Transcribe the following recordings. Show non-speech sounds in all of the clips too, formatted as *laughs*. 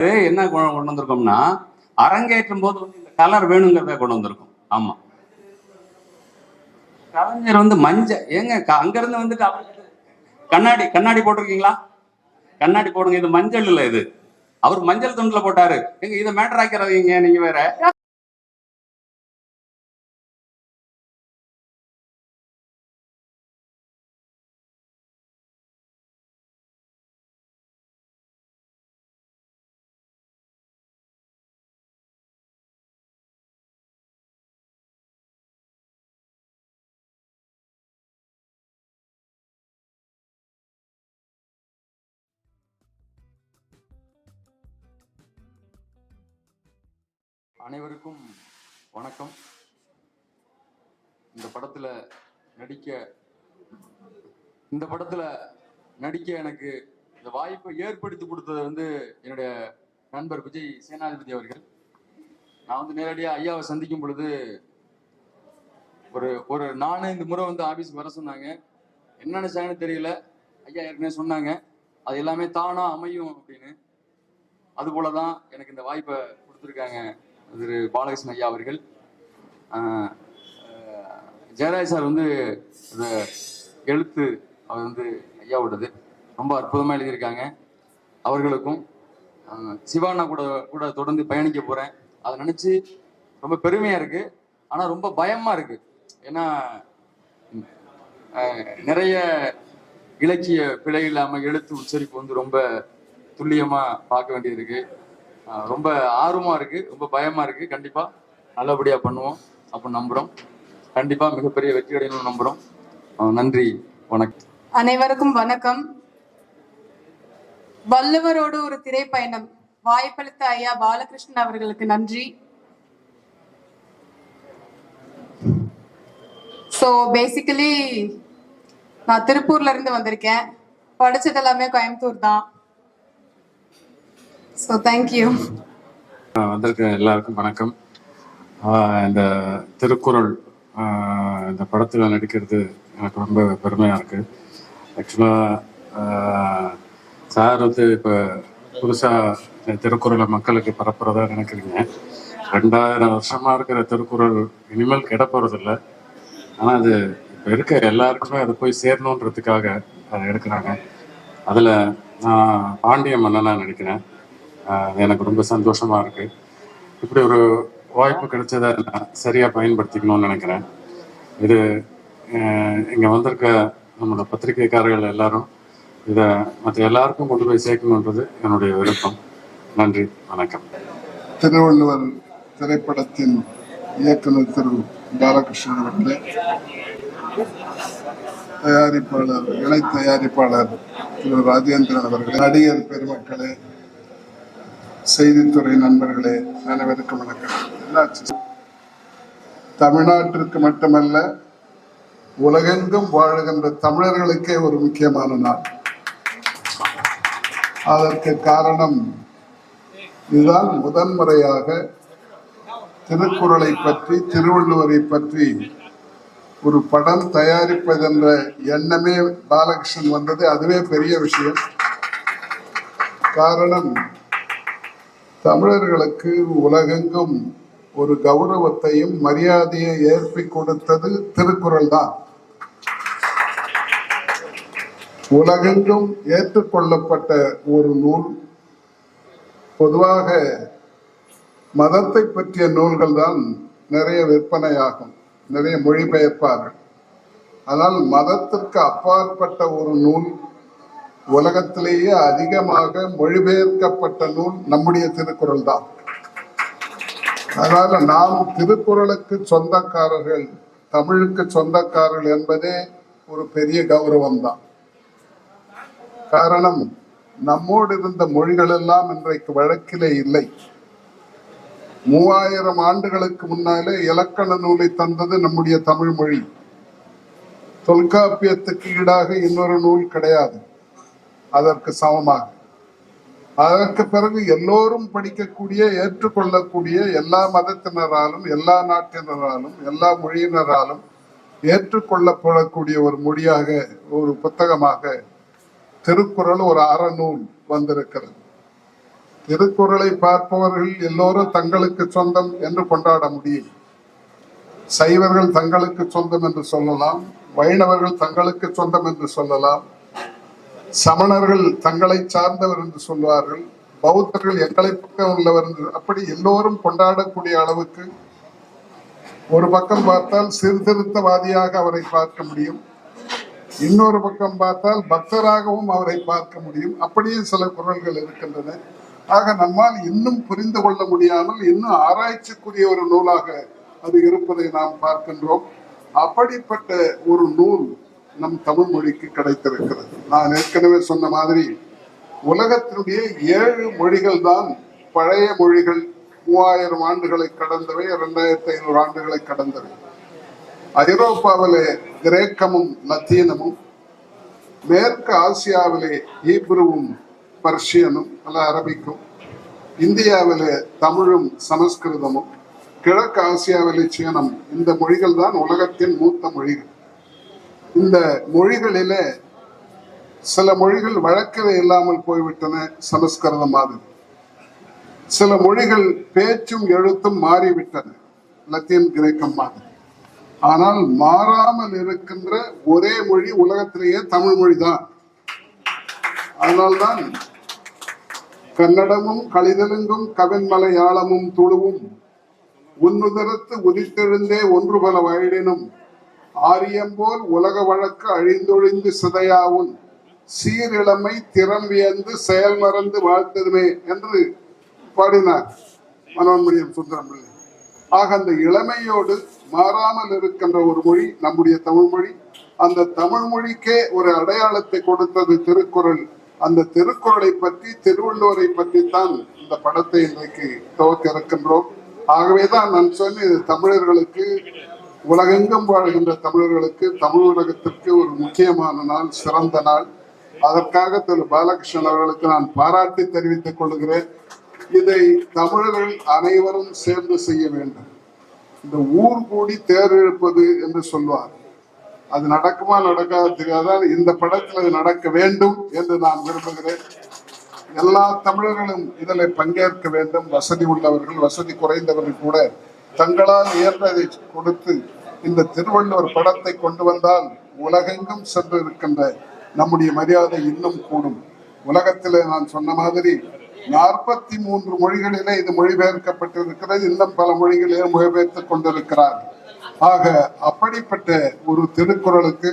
என்ன கொண்டு வந்திருக்கோம்னா அரங்கேற்றும் போது வந்து இந்த கலர் வேணுங்கிறத கொண்டு வந்திருக்கோம். ஆமா. கலைஞர் வந்து மஞ்சள் ஏங்க அங்கிருந்து வந்துட்டு கண்ணாடி கண்ணாடி போட்டிருக்கீங்களா? கண்ணாடி போடுங்க இது மஞ்சள் இல்லை இது. அவர் மஞ்சள் துண்டுல போட்டாரு. எங்க இதை மேட்டர் ஆக்கிறாதீங்க நீங்க வேற? அனைவருக்கும் வணக்கம். இந்த படத்துல நடிக்க இந்த படத்துல நடிக்க எனக்கு இந்த வாய்ப்பை ஏற்படுத்தி கொடுத்தது வந்து என்னுடைய நண்பர் விஜய் சேனாதிபதி அவர்கள். நான் வந்து நேரடியாக ஐயாவை சந்திக்கும் பொழுது ஒரு ஒரு நானே இந்த முறை வந்து ஆபீஸ்க்கு வர சொன்னாங்க. என்ன நினைச்சாங்கன்னு தெரியல. ஐயா ஏற்கனவே சொன்னாங்க. அது எல்லாமே தானா அமையும் அப்படின்னு. அது போலதான் எனக்கு இந்த வாய்ப்பை கொடுத்துருக்காங்க. திரு பாலகிருஷ்ணன் ஐயா அவர்கள் ஜெயராஜ் சார் வந்து இந்த எழுத்து அவர் வந்து ஐயாவோடது ரொம்ப அற்புதமாக எழுதியிருக்காங்க. அவர்களுக்கும் சிவானா கூட கூட தொடர்ந்து பயணிக்க போகிறேன் அதை நினச்சி ரொம்ப பெருமையாக இருக்குது ஆனால் ரொம்ப பயமாக இருக்குது ஏன்னா நிறைய இலக்கிய பிழை இல்லாமல் எழுத்து உச்சரிப்பு வந்து ரொம்ப துல்லியமாக பார்க்க வேண்டியது இருக்குது ரொம்ப ஆர்வமா இருக்கு ரொம்ப பயமா இருக்கு. கண்டிப்பா நல்லபடியா பண்ணுவோம். அப்போ நம்புறோம். கண்டிப்பா மிகப்பெரிய வெற்றி அடையணும்னு நம்புறோம். நன்றி வணக்கம். அனைவருக்கும் வணக்கம். வள்ளுவரோடு ஒரு திரைப்பயணம். வாய்ப்பளித்த ஐயா பாலகிருஷ்ணன் அவர்களுக்கு நன்றி. ஸோ பேசிக்கலி நான் திருப்பூர்ல இருந்து வந்திருக்கேன். படிச்சது எல்லாமே கோயம்புத்தூர் தான். ஸோ தேங்க்யூ வந்திருக்க எல்லாருக்கும் வணக்கம். இந்த திருக்குறள் இந்த படத்தில் நடிக்கிறது எனக்கு ரொம்ப பெருமையாக இருக்கு. ஆக்சுவலாக சார் வந்து இப்போ புதுசாக திருக்குறளை மக்களுக்கு பரப்புறதா நினைக்கிறீங்க. ரெண்டாயிரம் வருஷமாக இருக்கிற திருக்குறள் இனிமேல் கெட ஆனால் அது இப்போ இருக்க எல்லாருக்குமே அது போய் சேரணுன்றதுக்காக அதை எடுக்கிறாங்க. அதில் நான் பாண்டிய மன்னனாக நடிக்கிறேன். எனக்கு ரொம்ப சந்தோஷமா இருக்கு. இப்படி ஒரு வாய்ப்பு கிடைச்சதை நான் சரியா பயன்படுத்திக்கணும்னு நினைக்கிறேன். இது இங்க வந்திருக்க நம்மளோட பத்திரிகைக்காரர்கள் எல்லாரும் இதை மற்ற எல்லாருக்கும் கொண்டு போய் சேர்க்கணுன்றது என்னுடைய விருப்பம். நன்றி வணக்கம். திருவள்ளுவர் திரைப்படத்தின் இயக்குனர் திரு பாலகிருஷ்ணன் அவர்களே தயாரிப்பாளர் இணை தயாரிப்பாளர் திரு ராஜேந்திரன் அவர்களே நடிகர் பெருமக்களே செய்தித்துறை நண்பர்களே அனைவருக்கும் வணக்கம். தமிழ்நாட்டிற்கு மட்டுமல்ல உலகெங்கும் வாழுகின்ற தமிழர்களுக்கே ஒரு முக்கியமான நாள். அதற்கு காரணம் இதுதான் முதன்முறையாக திருக்குறளை பற்றி திருவள்ளுவரை பற்றி ஒரு படம் தயாரிப்பதென்ற எண்ணமே பாலகிருஷ்ணன் வந்தது. அதுவே பெரிய விஷயம். காரணம் தமிழர்களுக்கு உலகெங்கும் ஒரு கௌரவத்தையும் மரியாதையை ஏற்பி கொடுத்தது திருக்குறள் தான் உலகெங்கும் ஏற்றுக்கொள்ளப்பட்ட ஒரு நூல். பொதுவாக மதத்தை பற்றிய நூல்கள் தான் நிறைய விற்பனையாகும் நிறைய மொழிபெயர்ப்பார்கள். ஆனால் மதத்திற்கு அப்பாற்பட்ட ஒரு நூல் உலகத்திலேயே அதிகமாக மொழிபெயர்க்கப்பட்ட நூல் நம்முடைய திருக்குறள் தான் அதனால நாம் திருக்குறளுக்கு சொந்தக்காரர்கள் தமிழுக்கு சொந்தக்காரர்கள் என்பதே ஒரு பெரிய கௌரவம் தான் காரணம் நம்மோடு இருந்த மொழிகள் எல்லாம் இன்றைக்கு வழக்கிலே இல்லை. மூவாயிரம் ஆண்டுகளுக்கு முன்னாலே இலக்கண நூலை தந்தது நம்முடைய தமிழ் மொழி. தொல்காப்பியத்துக்கு ஈடாக இன்னொரு நூல் கிடையாது. அதற்கு சமமாக. அதற்கு பிறகு எல்லோரும் படிக்கக்கூடிய ஏற்றுக்கொள்ளக்கூடிய எல்லா மதத்தினராலும் எல்லா நாட்டினராலும் எல்லா மொழியினராலும் ஏற்றுக்கொள்ளப்படக்கூடிய ஒரு மொழியாக ஒரு புத்தகமாக திருக்குறள் ஒரு அறநூல் வந்திருக்கிறது. திருக்குறளை பார்ப்பவர்கள் எல்லோரும் தங்களுக்கு சொந்தம் என்று கொண்டாட முடியும். சைவர்கள் தங்களுக்கு சொந்தம் என்று சொல்லலாம் வைணவர்கள் தங்களுக்கு சொந்தம் என்று சொல்லலாம் சமணர்கள் தங்களை சார்ந்தவர் என்று சொல்வார்கள். பௌத்தர்கள் எங்களை பக்கம் உள்ளவர் என்று. அப்படி எல்லோரும் கொண்டாடக்கூடிய அளவுக்கு ஒரு பக்கம் பார்த்தால் சீர்திருத்தவாதியாக அவரை பார்க்க முடியும். இன்னொரு பக்கம் பார்த்தால் பக்தராகவும் அவரை பார்க்க முடியும். அப்படியே சில குரல்கள் இருக்கின்றன. ஆக நம்மால் இன்னும் புரிந்து கொள்ள முடியாமல் இன்னும் ஆராய்ச்சிக்குரிய ஒரு நூலாக அது இருப்பதை நாம் பார்க்கின்றோம். அப்படிப்பட்ட ஒரு நூல் நம் தமிழ் மொழிக்கு கிடைத்திருக்கிறது. நான் ஏற்கனவே சொன்ன மாதிரி உலகத்தினுடைய ஏழு மொழிகள் தான் பழைய மொழிகள் மூவாயிரம் ஆண்டுகளை கடந்தவை இரண்டாயிரத்தி ஐநூறு ஆண்டுகளை கடந்தவை. ஐரோப்பாவிலே கிரேக்கமும் லத்தீனமும் மேற்கு ஆசியாவிலே ஹீப்ருவும் பர்ஷியனும் அல்ல அரபிக்கும் இந்தியாவிலே தமிழும் சமஸ்கிருதமும் கிழக்கு ஆசியாவிலே சீனம் இந்த மொழிகள் தான் உலகத்தின் மூத்த மொழிகள். இந்த மொழிகளில சில மொழிகள் வழக்கவே இல்லாமல் போய்விட்டன சமஸ்கிருதம் மாதிரி சில மொழிகள் பேச்சும் எழுத்தும் மாறிவிட்டன லத்தீன் கிரேக்கம் மாதிரி. ஆனால் மாறாமல் இருக்கின்ற ஒரே மொழி உலகத்திலேயே தமிழ் மொழி தான் அதனால்தான் கன்னடமும் கலிதெலுங்கும் கவின் மலையாளமும் உன்னுதரத்து உதித்தெழுந்தே ஒன்று பல வயடினும் ஆரியம்போல் உலக வழக்கு அழிந்தொழிந்து சிதையாவும் சீரிழமை திறம் வியந்து செயல் மறந்து வாழ்த்ததுமே என்று பாடினார் மனோன்மணியம் சுந்தரம் பிள்ளை ஆக அந்த இளமையோடு மாறாமல் இருக்கின்ற ஒரு மொழி நம்முடைய தமிழ் மொழி. அந்த தமிழ் மொழிக்கே ஒரு அடையாளத்தை கொடுத்தது திருக்குறள். அந்த திருக்குறளை பற்றி திருவள்ளுவரை பற்றி தான் இந்த படத்தை இன்றைக்கு துவக்க இருக்கின்றோம். ஆகவேதான் நான் சொன்னேன் இது தமிழர்களுக்கு உலகெங்கும் வாழ்கின்ற தமிழர்களுக்கு தமிழ் உலகத்திற்கு ஒரு முக்கியமான நாள் சிறந்த நாள். அதற்காக திரு பாலகிருஷ்ணன் அவர்களுக்கு நான் பாராட்டி தெரிவித்துக் கொள்கிறேன். இதை தமிழர்கள் அனைவரும் சேர்ந்து செய்ய வேண்டும். இந்த ஊர் கூடி தேர் இழுப்பது என்று சொல்வார். அது நடக்குமா நடக்காத தெரியாதால் இந்த படத்தில் அது நடக்க வேண்டும் என்று நான் விரும்புகிறேன். எல்லா தமிழர்களும் இதில் பங்கேற்க வேண்டும். வசதி உள்ளவர்கள் வசதி குறைந்தவர்கள் கூட தங்களால் இயன்றதை கொடுத்து இந்த திருவள்ளுவர் படத்தை கொண்டு வந்தால் உலகெங்கும் சென்று இருக்கின்ற நம்முடைய மரியாதை இன்னும் கூடும். உலகத்திலே நான் சொன்ன மாதிரி நாற்பத்தி மூன்று மொழிகளிலே இது மொழிபெயர்க்கப்பட்டிருக்கிறது. இன்னும் பல மொழிகளிலே மொழிபெயர்த்துக் கொண்டிருக்கிறார். ஆக அப்படிப்பட்ட ஒரு திருக்குறளுக்கு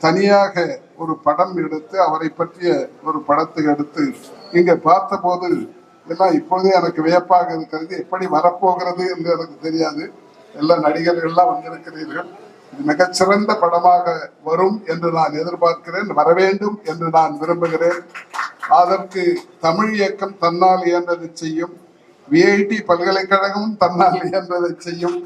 தனியாக ஒரு படம் எடுத்து அவரை பற்றிய ஒரு படத்தை எடுத்து இங்கே பார்த்தபோது எல்லாம் இப்பொழுதே எனக்கு வியப்பாக இருக்கிறது எப்படி வரப்போகிறது என்று எனக்கு தெரியாது. எல்லா நடிகர்கள்லாம் வந்திருக்கிறீர்கள். மிகச்சிறந்த படமாக வரும் என்று நான் எதிர்பார்க்கிறேன். வர வேண்டும் என்று நான் விரும்புகிறேன். அதற்கு தமிழ் இயக்கம் தன்னால் இயன்றதை செய்யும். விஐடி பல்கலைக்கழகமும் தன்னால் இயன்றதை செய்யும்.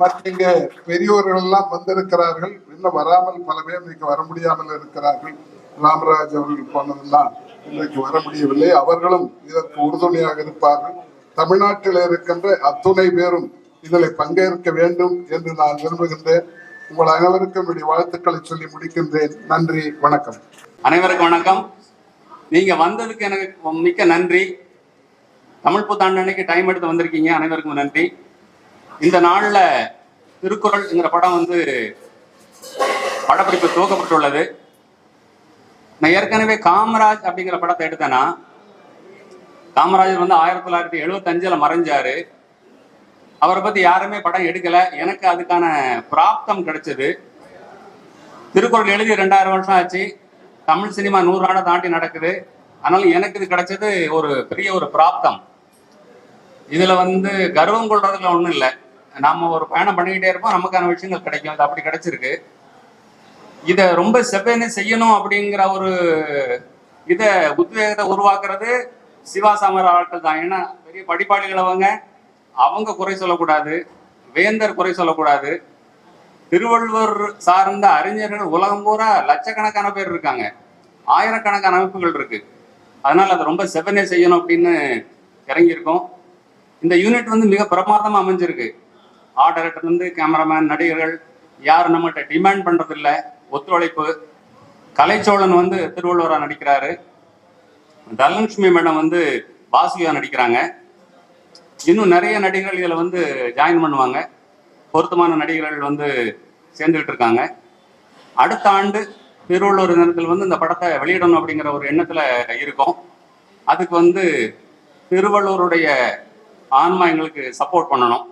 மற்ற பெரியோர்கள் எல்லாம் வந்திருக்கிறார்கள். இன்னும் வராமல் பல பேர் இன்னைக்கு வர முடியாமல் இருக்கிறார்கள். ராமராஜ் அவர்கள் போனதெல்லாம் இன்றைக்கு வர முடியவில்லை. அவர்களும் இதற்கு உறுதுணையாக இருப்பார்கள். தமிழ்நாட்டில் இருக்கின்ற அத்துணை பேரும் இதில் பங்கேற்க வேண்டும் என்று நான் விரும்புகின்றேன். உங்கள் அனைவருக்கும் என்னுடைய வாழ்த்துக்களை சொல்லி முடிக்கின்றேன். நன்றி வணக்கம். அனைவருக்கும் வணக்கம். நீங்க வந்ததுக்கு எனக்கு மிக்க நன்றி. தமிழ் புத்தாண்டு அன்னைக்கு டைம் எடுத்து வந்திருக்கீங்க. அனைவருக்கும் நன்றி. இந்த நாள்ல திருக்குறள்ங்கிற படம் வந்து படப்பிடிப்பு துவக்கப்பட்டுள்ளது. நான் ஏற்கனவே காமராஜ் அப்படிங்கிற படத்தை எடுத்தேன்னா காமராஜர் வந்து ஆயிரத்தி தொள்ளாயிரத்தி எழுபத்தஞ்சில் மறைஞ்சாரு. அவரை பத்தி யாருமே படம் எடுக்கல. எனக்கு அதுக்கான பிராப்தம் கிடைச்சது. திருக்குறள் எழுதி ரெண்டாயிரம் வருஷம் ஆச்சு. தமிழ் சினிமா நூறு தாண்டி நடக்குது. அதனால எனக்கு இது கிடைச்சது ஒரு பெரிய ஒரு பிராப்தம். இதுல வந்து கர்வம் கொள்றதுல ஒண்ணும் இல்லை. நம்ம ஒரு பயணம் பண்ணிக்கிட்டே இருப்போம். நமக்கான விஷயங்கள் கிடைக்கும். இது அப்படி கிடைச்சிருக்கு. இத ரொம்ப செவ்வனே செய்யணும் அப்படிங்கிற ஒரு இத உத்வேகத்தை உருவாக்குறது சிவா சமர ஆட்கள் தான். ஏன்னா பெரிய படிப்பாளிகள் அவங்க. அவங்க குறை சொல்லக்கூடாது. வேந்தர் குறை சொல்லக்கூடாது. திருவள்ளுவர் சார்ந்த அறிஞர்கள் உலகம் பூரா லட்சக்கணக்கான பேர் இருக்காங்க. ஆயிரக்கணக்கான அமைப்புகள் இருக்கு. அதனால அதை ரொம்ப செவ்வனே செய்யணும் அப்படின்னு இறங்கியிருக்கோம். இந்த யூனிட் வந்து மிக பிரமாதமா அமைஞ்சிருக்கு. ஆர்ட் இருந்து கேமராமேன் நடிகர்கள் யாரும் நம்மகிட்ட டிமாண்ட் பண்றது ஒத்துழைப்பு. கலைச்சோழன் வந்து திருவள்ளுவரா நடிக்கிறாரு. தனலட்சுமி மேடம் வந்து வாசுகியா நடிக்கிறாங்க. இன்னும் நிறைய நடிகர்கள் இதில் வந்து ஜாயின் பண்ணுவாங்க. பொருத்தமான நடிகர்கள் வந்து சேர்ந்துக்கிட்டு இருக்காங்க. அடுத்த ஆண்டு திருவள்ளுவர் தினத்தில் வந்து இந்த படத்தை வெளியிடணும் அப்படிங்கிற ஒரு எண்ணத்தில் இருக்கும். அதுக்கு வந்து திருவள்ளூருடைய ஆன்மா எங்களுக்கு சப்போர்ட் பண்ணணும்.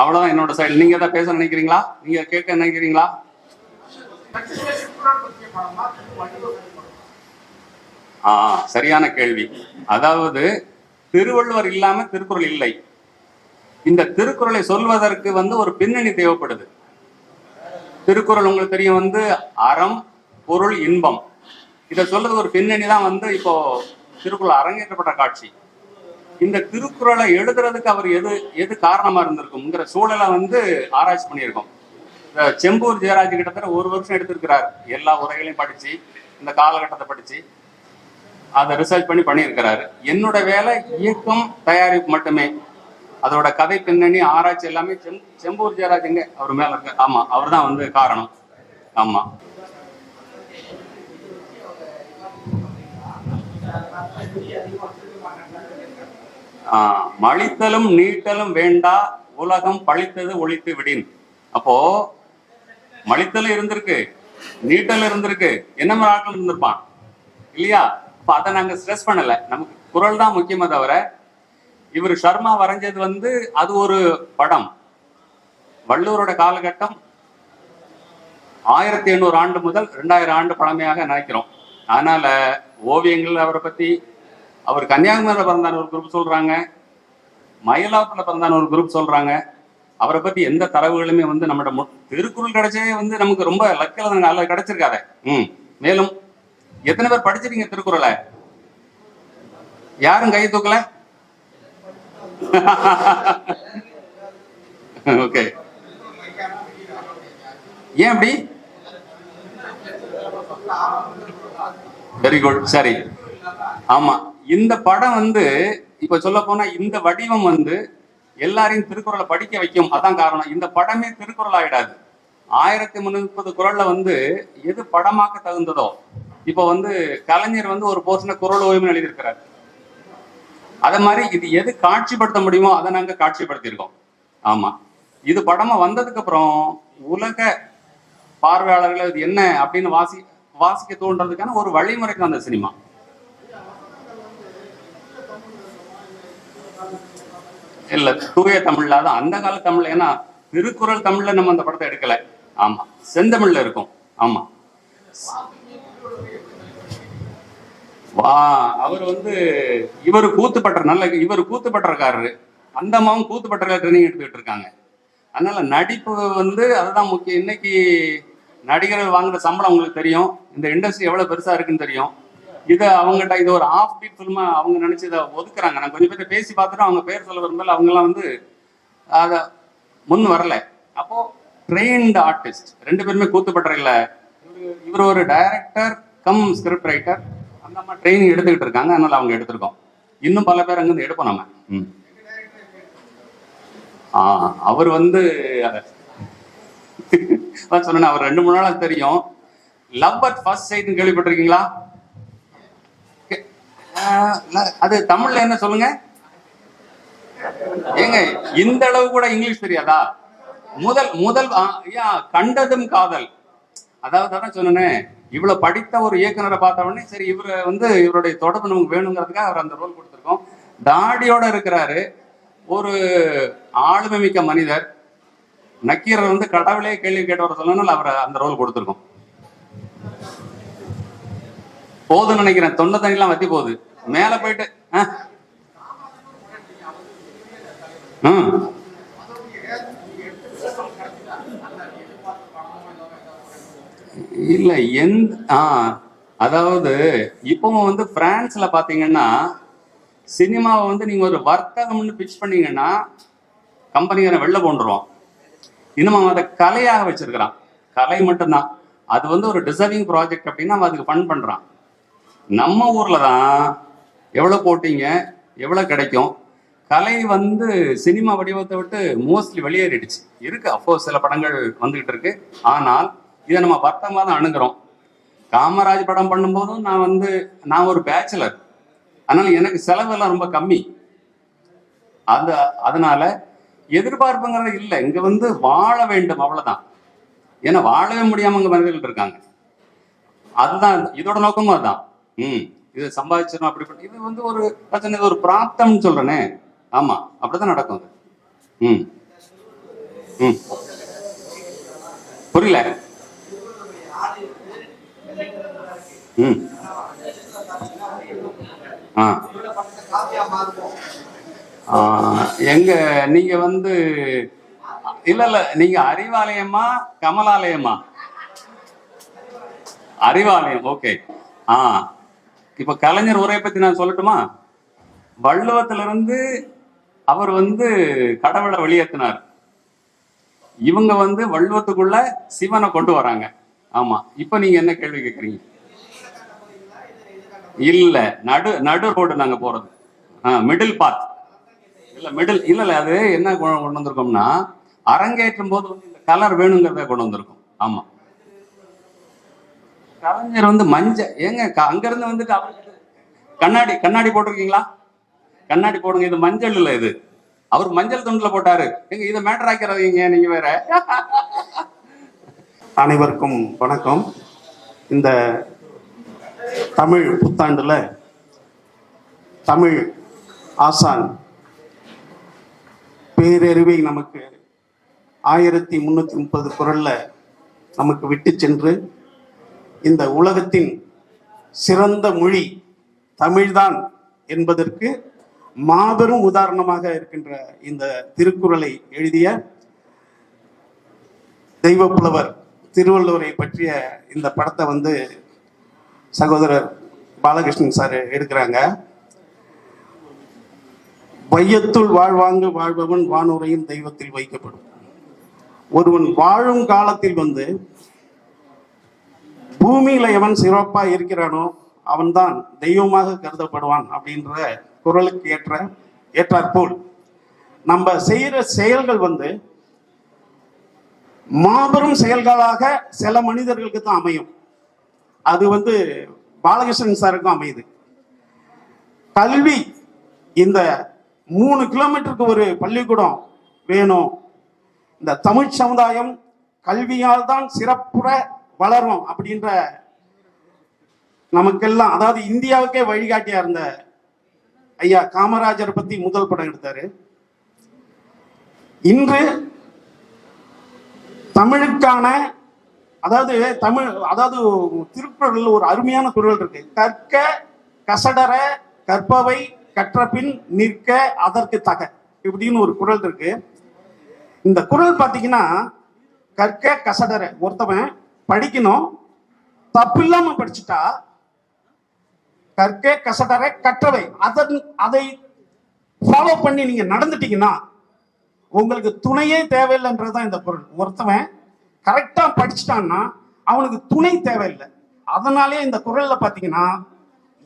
அவ்வளோதான் என்னோட சைடு நீங்கள் தான் பேச நினைக்கிறீங்களா? நீங்கள் கேட்க நினைக்கிறீங்களா? ஆ சரியான கேள்வி. அதாவது திருவள்ளுவர் இல்லாம திருக்குறள் இல்லை. இந்த திருக்குறளை சொல்வதற்கு வந்து ஒரு பின்னணி தேவைப்படுது. திருக்குறள் உங்களுக்கு தெரியும் வந்து அறம் பொருள் இன்பம். இதை சொல்றது ஒரு பின்னணி தான் வந்து இப்போ திருக்குறள் அரங்கேற்றப்பட்ட காட்சி. இந்த திருக்குறளை எழுதுறதுக்கு அவர் எது எது காரணமா இருந்திருக்கும்ங்கிற சூழலை வந்து ஆராய்ச்சி பண்ணியிருக்கோம். செம்பூர் ஜெயராஜ் கிட்டத்தட்ட ஒரு வருஷம் எடுத்திருக்கிறார். எல்லா உரைகளையும் படிச்சு இந்த காலகட்டத்தை படிச்சு அதை ரிசர்ச் பண்ணி பண்ணியிருக்கிறாரு. என்னோட வேலை இயக்கம் தயாரிப்பு மட்டுமே. அதோட கதை பின்னணி ஆராய்ச்சி எல்லாமே செம் செம்பூர் ஜெயராஜுங்க அவர் மேல இருக்க ஆமா அவர் தான் வந்து காரணம். ஆமா. ஆஹ் மழித்தலும் நீட்டலும் வேண்டா உலகம் பழித்தது ஒழித்து விடின். அப்போ மழித்தலும் இருந்திருக்கு நீட்டலும் இருந்திருக்கு. என்ன மாதிரி ஆட்கள் இருந்திருப்பான்? இல்லையா? அப்ப அதை நாங்க ஸ்ட்ரெஸ் பண்ணல. நமக்கு குரல் தான் முக்கியமே தவிர இவர் சர்மா வரைஞ்சது வந்து அது ஒரு படம். வள்ளுவரோட காலகட்டம் ஆயிரத்தி எண்ணூறு ஆண்டு முதல் ரெண்டாயிரம் ஆண்டு பழமையாக நினைக்கிறோம். அதனால ஓவியங்கள் அவரை பத்தி அவர் கன்னியாகுமரியில் பிறந்தான ஒரு குரூப் சொல்றாங்க. மயிலாப்பூர்ல பிறந்தான ஒரு குரூப் சொல்றாங்க. அவரை பத்தி எந்த தரவுகளுமே வந்து நம்மளோட திருக்குறள் கிடைச்சதே வந்து நமக்கு ரொம்ப லக்கில் நல்லா கிடைச்சிருக்காத. ம். மேலும் எத்தனை பேர் படிச்சிருக்கீங்க திருக்குறளை? யாரும் கை தூக்கல? *laughs* ஓகே. ஏன் அப்படி? வெரி குட் சரி. ஆமா. இந்த படம் வந்து இப்ப சொல்ல போனா இந்த வடிவம் வந்து எல்லாரையும் திருக்குறளை படிக்க வைக்கும். அதான் காரணம். இந்த படமே திருக்குறள் ஆயிடாது. ஆயிரத்தி முன்னூத்தி குரல்ல வந்து எது படமாக்க தகுந்ததோ இப்போ வந்து கலைஞர் வந்து ஒரு போர்ஷனை குரல் ஓய்வுன்னு எழுதியிருக்கிறார். அத மாதிரி இது எது காட்சிப்படுத்த முடியுமோ அதை நாங்க காட்சிப்படுத்தியிருக்கோம். ஆமா. இது படமா வந்ததுக்கு அப்புறம் உலக பார்வையாளர்கள் இது என்ன அப்படின்னு வாசி வாசிக்க தோன்றதுக்கான ஒரு வழிமுறைக்கு வந்த சினிமா. இல்ல தூய தமிழ்ல தான் அந்த கால தமிழ்ல ஏன்னா திருக்குறள் தமிழ்ல நம்ம அந்த படத்தை எடுக்கல. ஆமா செந்தமிழ்ல இருக்கும். ஆமா. வா அவர் வந்து இவர் கூத்துப்பட்ட நல்ல இவர் கூத்துப்பட்டக்காரரு அந்த அம்மாவும் கூத்துப்பட்டற ட்ரைனிங் எடுத்துக்கிட்டு இருக்காங்க. அதனால நடிப்பு வந்து அதுதான் முக்கியம். இன்னைக்கு நடிகர்கள் வாங்குற சம்பளம் உங்களுக்கு தெரியும். இந்த இண்டஸ்ட்ரி எவ்வளவு பெருசா இருக்குன்னு தெரியும். இதை அவங்ககிட்ட இது ஒரு ஆஃப் பீட் ஃபில்மா அவங்க நினைச்சு இதை ஒதுக்குறாங்க. நான் கொஞ்சம் பேர் பேசி பார்த்துட்டு அவங்க பேர் சொல்ல விரும்பல. அவங்க எல்லாம் வந்து அத முன் வரல. அப்போ ட்ரெயின்டு ஆர்டிஸ்ட் ரெண்டு பேருமே கூத்துப்பட்டற இல்ல. இவரு- ஒரு டைரக்டர் கம் ஸ்கிரிப்ட் ரைட்டர் அந்த மாதிரி ட்ரைனிங் எடுத்துக்கிட்டு இருக்காங்க. அதனால அவங்க எடுத்திருக்கோம். இன்னும் பல பேர் அங்கிருந்து எடுப்போம் நம்ம. அவர் வந்து சொன்னேன் அவர் ரெண்டு மூணு நாளா தெரியும். லவ் அட் ஃபர்ஸ்ட் சைட்னு கேள்விப்பட்டிருக்கீங்களா? அது தமிழ்ல என்ன சொல்லுங்க? ஏங்க இந்த அளவு கூட இங்கிலீஷ் தெரியாதா? முதல் முதல் ஐயா கண்டதும் காதல். அதாவது அதான் சொன்னேனே இவ்வளவு படித்த ஒரு இயக்குனரை பார்த்த உடனே சரி இவரை வந்து இவருடைய தொடர்பு நமக்கு வேணுங்கிறதுக்காக அவர் அந்த ரோல் கொடுத்துருக்கோம். தாடியோட இருக்கிறாரு. ஒரு ஆளுமை மிக்க மனிதர். நக்கீரர் வந்து கடவுளே கேள்வி கேட்டவர் சொல்லணும்னால அவரை அந்த ரோல் கொடுத்துருக்கோம். போதும்னு நினைக்கிறேன். தொண்டை தண்ணிலாம் வத்தி போகுது. மேல போயிட்டு இல்ல எந்த ஆ அதாவது இப்பவும் வந்து பிரான்ஸ்ல பாத்தீங்கன்னா சினிமாவை வந்து நீங்க ஒரு வர்த்தகம்னு பிச் பண்ணீங்கன்னா கம்பெனிக்கார வெளில கொண்டுருவோம் இன்னும் அவன் அதை கலையாக வச்சிருக்கிறான். கலை மட்டும்தான். அது வந்து ஒரு டிசர்விங் ப்ராஜெக்ட் அப்படின்னா அவன் அதுக்கு ஃபண்ட் பண்றான். நம்ம ஊர்ல தான் எவ்வளோ போட்டீங்க? எவ்வளோ கிடைக்கும்? கலை வந்து சினிமா வடிவத்தை விட்டு மோஸ்ட்லி வெளியேறிடுச்சு. இருக்கு. அஃபோர்ஸ் சில படங்கள் வந்துகிட்டு இருக்கு. ஆனால் இதை நம்ம வர்த்தமாக தான் அணுகிறோம். காமராஜ் படம் பண்ணும்போதும் நான் வந்து நான் ஒரு பேச்சுலர் அதனால எனக்கு செலவெல்லாம் ரொம்ப கம்மி. அந்த அதனால எதிர்பார்ப்புங்கிறது இல்லை. இங்க வந்து வாழ வேண்டும் அவ்வளவுதான். ஏன்னா வாழவே முடியாம இங்க மனிதர்கள் இருக்காங்க. அதுதான் இதோட நோக்கமும் அதுதான் ம். இது சம்பாதிச்சிடணும் அப்படி பண்ணி இது வந்து ஒரு பிரச்சனை இது ஒரு பிராப்தம்னு சொல்றேனே. ஆமா அப்படிதான் நடக்கும் அது. ம். ம். புரியல? ம். ஆ, எங்க நீங்க வந்து இல்ல இல்ல நீங்க அறிவாலயமா கமலாலயமா? அறிவாலயம் ஓகே. ஆ. இப்ப கலைஞர் உரையை பத்தி நான் சொல்லட்டுமா? வள்ளுவத்திலிருந்து அவர் வந்து கடவுளை வெளியேற்றினார் இவங்க வந்து வள்ளுவத்துக்குள்ள சிவனை கொண்டு வராங்க. ஆமா. இப்ப நீங்க என்ன கேள்வி கேக்குறீங்க? இல்ல. நடு நடு ரோடு நாங்க போறது. மிடில் பாத் இல்ல மிடில் இல்ல இல்ல அது என்ன கொ- கொண்டு வந்திருக்கோம்னா அரங்கேற்றும் போது வந்து இந்த கலர் வேணுங்கிறத கொண்டு வந்திருக்கோம். ஆமா. கலைஞர் வந்து மஞ்ச ஏங்க க- அங்க இருந்து வந்துட்டு அவருக்கு கண்ணாடி கண்ணாடி போட்டிருக்கீங்களா? கண்ணாடி போடுங்க இது மஞ்சள் இல்ல இது. அவர் மஞ்சள் துண்டுல போட்டாரு. எங்க இதை மேட்டர் ஆக்கிறவங்க நீங்க வேற. அனைவருக்கும் வணக்கம். இந்த தமிழ் புத்தாண்டுல தமிழ் ஆசான் பேரறிவை நமக்கு ஆயிரத்தி முன்னூத்தி முப்பது குரல்ல நமக்கு விட்டு சென்று இந்த உலகத்தின் சிறந்த மொழி தமிழ்தான் என்பதற்கு மாபெரும் உதாரணமாக இருக்கின்ற இந்த திருக்குறளை எழுதிய தெய்வப்புலவர் திருவள்ளுவரை பற்றிய இந்த படத்தை வந்து சகோதரர் பாலகிருஷ்ணன் சார் எடுக்கிறாங்க. வையத்துள் வாழ்வாங்கு வாழ்பவன் வானுரையும் தெய்வத்தில் வைக்கப்படும். ஒருவன் வாழும் காலத்தில் வந்து பூமியில எவன் சிறப்பா இருக்கிறானோ அவன்தான் தெய்வமாக கருதப்படுவான் அப்படின்ற குரலுக்கு ஏற்ற ஏற்றாற்போல் நம்ம செய்யற செயல்கள் வந்து மாபெரும் செயல்களாக சில மனிதர்களுக்கு தான் அமையும். அது வந்து பாலகிருஷ்ணன் சாருக்கும் அமையுது. கல்வி இந்த மூணு கிலோமீட்டருக்கு ஒரு பள்ளிக்கூடம் வேணும். இந்த தமிழ் சமுதாயம் கல்வியால் தான் சிறப்புற வளரும் அப்படின்ற நமக்கெல்லாம் அதாவது இந்தியாவுக்கே வழிகாட்டியா இருந்த ஐயா காமராஜர் பத்தி முதல் படம் எடுத்தாரு. இன்று தமிழுக்கான அதாவது தமிழ் அதாவது திருக்குறளில் ஒரு அருமையான குறள் இருக்கு. கற்க கசடர கற்பவை கற்றபின் நிற்க அதற்கு தக இப்படின்னு ஒரு குறள் இருக்கு. இந்த குறள் பாத்தீங்கன்னா கற்க கசடர ஒருத்தவன் படிக்கணும். தப்பில்லாம படிச்சுட்டா கற்கே கசடர கற்றவை. அதன் அதை ஃபாலோ பண்ணி நீங்க நடந்துட்டீங்கன்னா உங்களுக்கு துணையே தேவையில்லைன்றதுதான் இந்த பொருள். ஒருத்தவன் கரெக்டா படிச்சுட்டான்னா அவனுக்கு துணை தேவையில்லை. அதனாலே இந்த குரல்ல பாத்தீங்கன்னா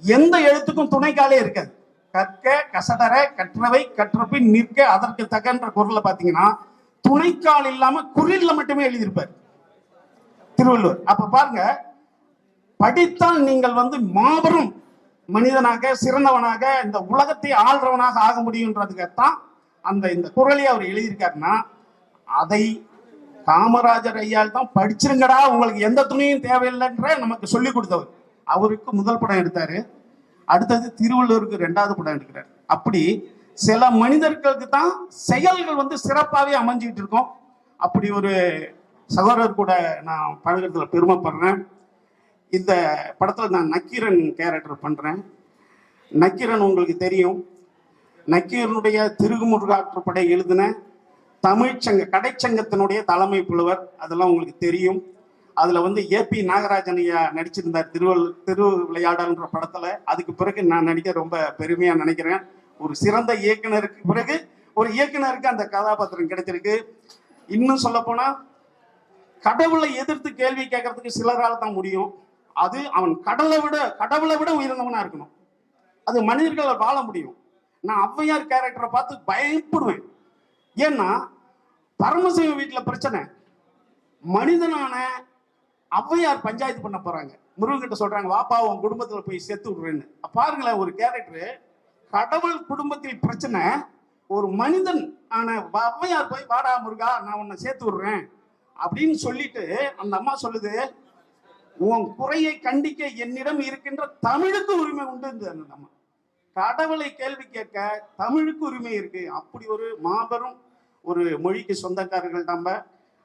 எந்த எழுத்துக்கும் துணைக்காலே இருக்காது. கற்க கசடர கற்றவை கற்றபின் நிற்க அதற்கு தகன்ற குரல்ல பாத்தீங்கன்னா துணைக்கால் இல்லாம குறில்ல மட்டுமே எழுதியிருப்பார். திருவள்ளுவர் அப்ப பாருங்க படித்தால் நீங்கள் வந்து மாபெரும் மனிதனாக சிறந்தவனாக இந்த உலகத்தை ஆள்றவனாக ஆக முடியுன்றதுக்காகத்தான் அந்த இந்த குரலை அவர் எழுதியிருக்காருன்னா அதை காமராஜர் ஐயால் தான் படிச்சிருங்கடா உங்களுக்கு எந்த துணியும் தேவையில்லைன்ற நமக்கு சொல்லி கொடுத்தவர். அவருக்கு முதல் படம் எடுத்தாரு. அடுத்தது திருவள்ளுவருக்கு ரெண்டாவது படம் எடுக்கிறார். அப்படி சில மனிதர்களுக்கு தான் செயல்கள் வந்து சிறப்பாகவே அமைஞ்சுக்கிட்டு இருக்கும். அப்படி ஒரு சகோதரர் கூட நான் பழகிறதுல பெருமைப்படுறேன். இந்த படத்தில் நான் நக்கீரன் கேரக்டர் பண்ணுறேன் நக்கீரன் உங்களுக்கு தெரியும். நக்கீரனுடைய திருகுமுருகாற்றுப்படை எழுதின தமிழ்ச்சங்க கடைச்சங்கத்தினுடைய தலைமை புலவர். அதெல்லாம் உங்களுக்கு தெரியும். அதில் வந்து ஏபி நாகராஜன் ஐயா நடிச்சிருந்தார் திருவள் திரு விளையாடல்ன்ற படத்தில். அதுக்கு பிறகு நான் நடிக்க ரொம்ப பெருமையாக நினைக்கிறேன். ஒரு சிறந்த இயக்குனருக்கு பிறகு ஒரு இயக்குனருக்கு அந்த கதாபாத்திரம் கிடைச்சிருக்கு. இன்னும் சொல்ல கடவுளை எதிர்த்து கேள்வி கேட்கறதுக்கு சிலரால் தான் முடியும். அது அவன் கடலை விட கடவுளை விட உயர்ந்தவனா இருக்கணும். அது மனிதர்களால் வாழ முடியும். நான் ஔவையார் கேரக்டரை பார்த்து பயப்படுவேன். ஏன்னா பரமசிவ வீட்டில் பிரச்சனை. மனிதனான ஔவையார் பஞ்சாயத்து பண்ண போறாங்க. முருகன்கிட்ட சொல்றாங்க வாப்பா உன் குடும்பத்துல போய் சேர்த்து விடுறேன்னு. பாருங்களேன் ஒரு கேரக்டர் கடவுள் குடும்பத்தில் பிரச்சனை ஒரு மனிதன் ஆன ஔவையார் போய் வாடா முருகா நான் உன்னை சேர்த்து விடுறேன். அப்படின்னு சொல்லிட்டு அந்த அம்மா சொல்லுது உன் குறையை கண்டிக்க என்னிடம் இருக்கின்ற தமிழுக்கு உரிமை உண்டு அந்த அம்மா. கடவுளை கேள்வி கேட்க தமிழுக்கு உரிமை இருக்கு. அப்படி ஒரு மாபெரும் ஒரு மொழிக்கு சொந்தக்காரர்கள் நம்ம.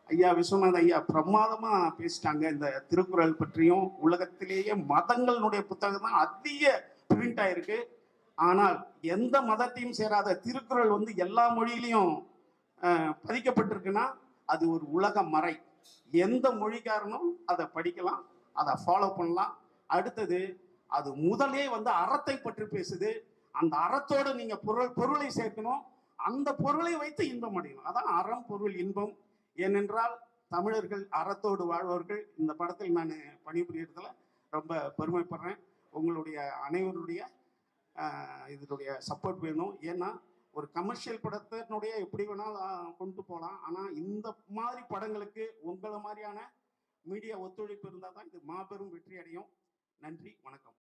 ஐயா விஸ்வநாத ஐயா பிரமாதமா பேசிட்டாங்க இந்த திருக்குறள் பற்றியும். உலகத்திலேயே மதங்களுடைய புத்தகம் தான் அதிக பிரிண்ட் ஆயிருக்கு. ஆனால் எந்த மதத்தையும் சேராத திருக்குறள் வந்து எல்லா மொழியிலையும் பதிக்கப்பட்டிருக்குன்னா அது ஒரு உலக மறை. எந்த மொழிக்காரனும் அதை படிக்கலாம் அதை ஃபாலோ பண்ணலாம். அடுத்தது அது முதலே வந்து அறத்தை பற்றி பேசுது. அந்த அறத்தோடு நீங்கள் பொருள் பொருளை சேர்க்கணும். அந்த பொருளை வைத்து இன்பம் அடையணும். அதான் அறம் பொருள் இன்பம். ஏனென்றால் தமிழர்கள் அறத்தோடு வாழ்வர்கள் இந்த படத்தில் நான் பணிபுரியறதுல ரொம்ப பெருமைப்படுறேன். உங்களுடைய அனைவருடைய இதனுடைய சப்போர்ட் வேணும். ஏன்னா ஒரு கமர்ஷியல் படத்தினுடைய எப்படி வேணாலும் கொண்டு போகலாம் ஆனால் இந்த மாதிரி படங்களுக்கு உங்களை மாதிரியான மீடியா ஒத்துழைப்பு இருந்தால் தான் இது மாபெரும் வெற்றி அடையும் நன்றி வணக்கம்.